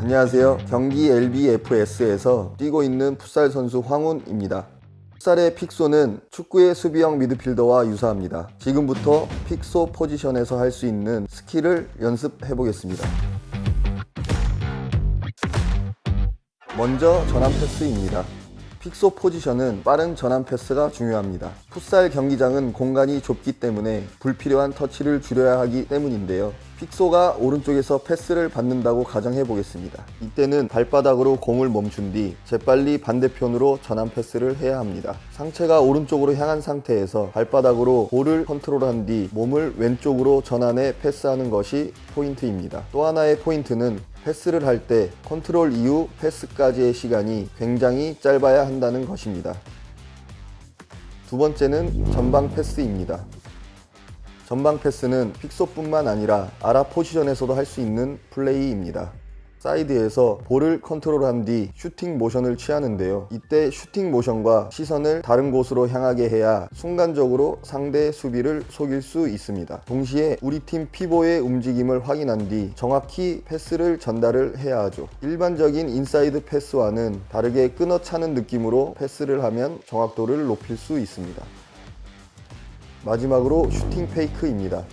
안녕하세요. 경기 LBFS에서 뛰고 있는 풋살 선수 황훈입니다. 풋살의 픽소는 축구의 수비형 미드필더와 유사합니다. 지금부터 픽소 포지션에서 할 수 있는 스킬을 연습해 보겠습니다. 먼저 전환 패스입니다. 픽소 포지션은 빠른 전환 패스가 중요합니다. 풋살 경기장은 공간이 좁기 때문에 불필요한 터치를 줄여야 하기 때문인데요. 픽소가 오른쪽에서 패스를 받는다고 가정해 보겠습니다. 이때는 발바닥으로 공을 멈춘 뒤 재빨리 반대편으로 전환 패스를 해야 합니다. 상체가 오른쪽으로 향한 상태에서 발바닥으로 볼을 컨트롤한 뒤 몸을 왼쪽으로 전환해 패스하는 것이 포인트입니다. 또 하나의 포인트는 패스를 할 때 컨트롤 이후 패스까지의 시간이 굉장히 짧아야 한다는 것입니다. 두 번째는 전방 패스입니다. 전방 패스는 픽소뿐만 아니라 아라 포지션에서도 할 수 있는 플레이입니다. 사이드에서 볼을 컨트롤한 뒤 슈팅 모션을 취하는데요. 이때 슈팅 모션과 시선을 다른 곳으로 향하게 해야 순간적으로 상대의 수비를 속일 수 있습니다. 동시에 우리 팀 피보의 움직임을 확인한 뒤 정확히 패스를 전달을 해야 하죠. 일반적인 인사이드 패스와는 다르게 끊어차는 느낌으로 패스를 하면 정확도를 높일 수 있습니다. 마지막으로 슈팅 페이크입니다.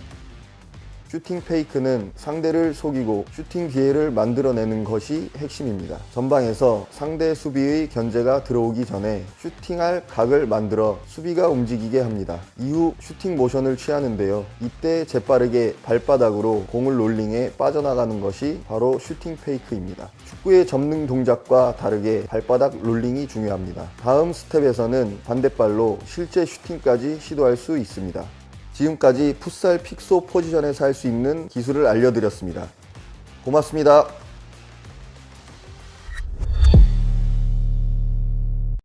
슈팅 페이크는 상대를 속이고 슈팅 기회를 만들어내는 것이 핵심입니다. 전방에서 상대 수비의 견제가 들어오기 전에 슈팅할 각을 만들어 수비가 움직이게 합니다. 이후 슈팅 모션을 취하는데요. 이때 재빠르게 발바닥으로 공을 롤링해 빠져나가는 것이 바로 슈팅 페이크입니다. 축구의 접는 동작과 다르게 발바닥 롤링이 중요합니다. 다음 스텝에서는 반대발로 실제 슈팅까지 시도할 수 있습니다. 지금까지 풋살 픽소 포지션에서 할 수 있는 기술을 알려드렸습니다. 고맙습니다.